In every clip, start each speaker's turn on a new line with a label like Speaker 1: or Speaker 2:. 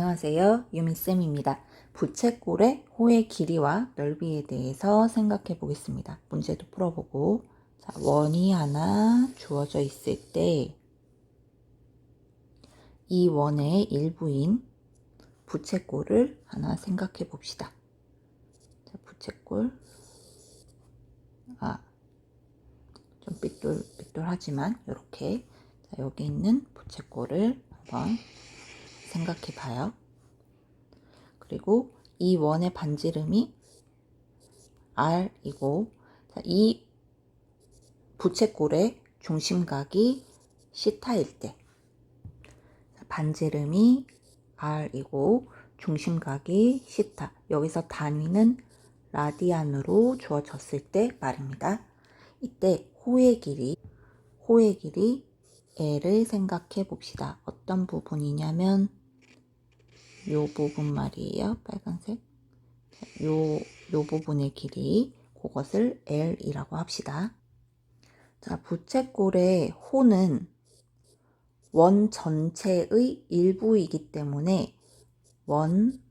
Speaker 1: 안녕하세요. 유미쌤입니다. 부채꼴의 호의 길이와 넓이에 대해서 생각해 보겠습니다. 문제도 풀어보고 자, 원이 하나 주어져 있을 때 이 원의 일부인 부채꼴을 하나 생각해 봅시다. 자, 부채꼴 아, 좀 삐뚤 삐뚤하지만 이렇게 자, 여기 있는 부채꼴을 한번 생각해 봐요. 그리고 이 원의 반지름이 R이고 자, 이 부채꼴의 중심각이 C타일 때 자, 반지름이 R이고 중심각이 C타 여기서 단위는 라디안으로 주어졌을 때 말입니다. 이때 호의 길이 호의 길이 L을 생각해 봅시다. 어떤 부분이냐면 요 부분 말이에요. 빨간색. 요, 요 부분의 길이 그것을 L이라고 합시다. 자, 부채꼴의 호는 원 전체의 일부이기 때문에 원,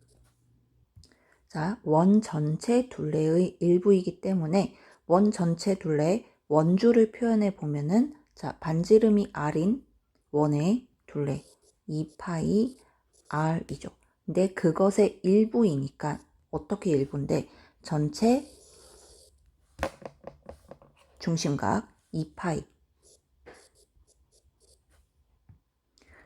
Speaker 1: 자, 원 전체 둘레의 일부이기 때문에 원 전체 둘레 원주를 표현해 보면은 자, 반지름이 R인 원의 둘레 2파이 R이죠. 근데 그것의 일부이니까 어떻게 일부인데 전체 중심각 2파이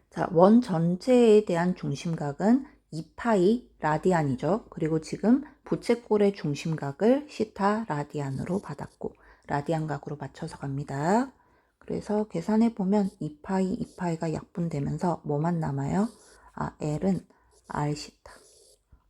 Speaker 1: 자, 원 전체에 대한 중심각은 2파이 라디안이죠. 그리고 지금 부채꼴의 중심각을 시타 라디안으로 받았고 라디안 각으로 맞춰서 갑니다. 그래서 계산해 보면 2파이, 2파이가 약분되면서 뭐만 남아요? 아, L은 R시타.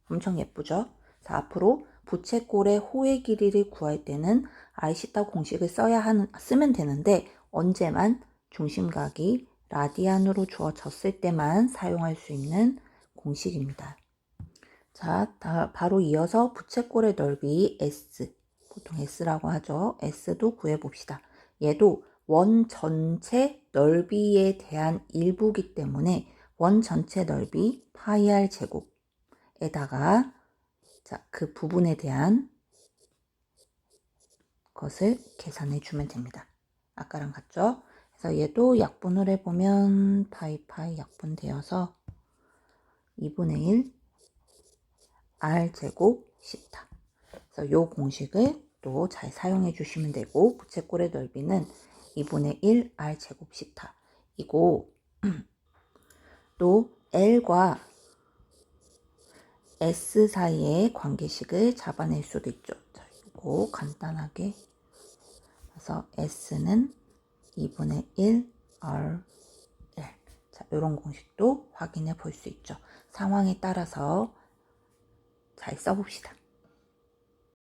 Speaker 1: 엄청 예쁘죠? 자, 앞으로 부채꼴의 호의 길이를 구할 때는 R시타 공식을 써야 하는, 쓰면 되는데 언제만 중심각이 라디안으로 주어졌을 때만 사용할 수 있는 공식입니다. 자, 다, 바로 이어서 부채꼴의 넓이 S, 보통 S라고 하죠. S도 구해봅시다. 얘도 원 전체 넓이에 대한 일부기 때문에 원 전체 넓이 파이 r 제곱에다가 자, 그 부분에 대한 것을 계산해 주면 됩니다. 아까랑 같죠? 그래서 얘도 약분을 해보면 파이 파이 약분되어서 2분의 1 r 제곱 시타. 그래서 이 공식을 또 잘 사용해 주시면 되고 부채꼴의 넓이는 2분의 1 r 제곱 시타 이고 또 L과 S 사이의 관계식을 잡아낼 수도 있죠. 자, 이거 간단하게 그래서 S는 2분의 1 R L 자, 이런 공식도 확인해 볼 수 있죠. 상황에 따라서 잘 써봅시다.